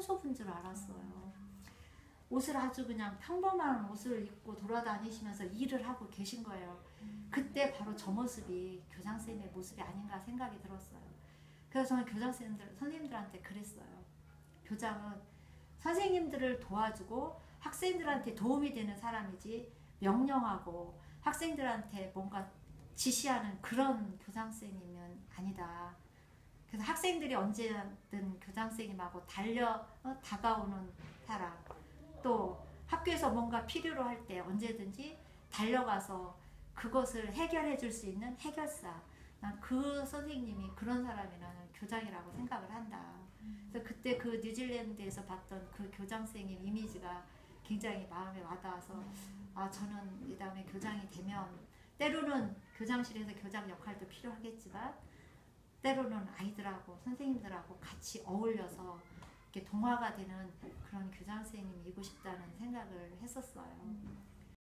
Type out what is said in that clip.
평소분 줄 알았어요. 옷을 아주 그냥 평범한 옷을 입고 돌아다니시면서 일을 하고 계신 거예요. 그때 바로 저 모습이 교장선생님의 모습이 아닌가 생각이 들었어요. 그래서 저는 교장선생님들, 선생님들한테 그랬어요. 교장은 선생님들을 도와주고 학생들한테 도움이 되는 사람이지 명령하고 학생들한테 뭔가 지시하는 그런 교장선생님은 아니다. 그래서 학생들이 언제든 교장선생님하고 달려 어, 다가오는 사람. 또 학교에서 뭔가 필요로 할 때 언제든지 달려가서 그것을 해결해 줄 수 있는 해결사. 난 그 선생님이 그런 사람이라는 교장이라고 생각을 한다. 그래서 그때 그 뉴질랜드에서 봤던 그 교장 선생님 이미지가 굉장히 마음에 와닿아서 아 저는 이 다음에 교장이 되면 때로는 교장실에서 교장 역할도 필요하겠지만 때로는 아이들하고 선생님들하고 같이 어울려서 이렇게 동화가 되는 그런 교장 선생님이고 싶다는 생각을 했었어요.